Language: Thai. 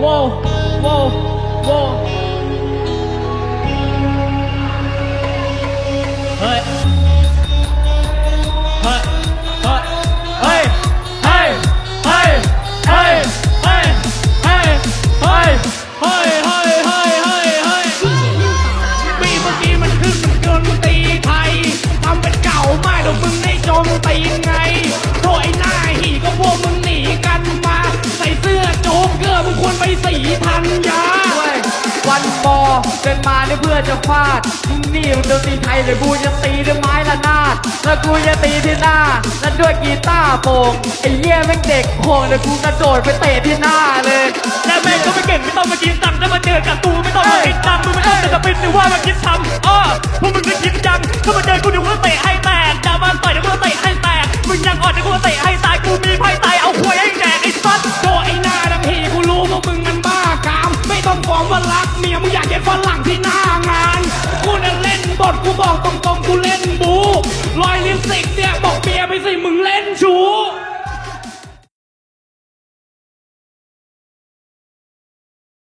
哇哇哇。 เดินมาเนี่ยเพื่อจะฟาดมึงนี่มันดนตรีไทยเลยกูจะตีด้วยไม้ละนาดแล้วกูจะตีที่หน้าแล้วด้วยกีตาร์โปร่งไอ้เหี้ยแม่งเด็กโคงเดี๋ยวกูกระโดดไปเตะที่หน้าเลยและแม่งก็ไม่เก่งไม่ต้องมากินตังค์จะมาเจอกับกูไม่ต้องมาคิดตังค์มึงไม่ต้องจะปิดหรือว่ามาคิดทำอ้อพวกมึงจะคิดยังถ้ามาเจอกูเดี๋ยวกูจะเตะให้แตกจะมาต่อยเดี๋ยวกูจะเตะให้แตกมึงยังอ่อนเดี๋ยวกูจะเตะให้ตายกูมีไพ่ตายเอาควยให้แดก ที่หน้างาน กูน่ะเล่นบทกูบอกตรงๆกูเล่นบูลอยลิปสติกเนี่ยบอกเบียไปสิมึงเล่นชู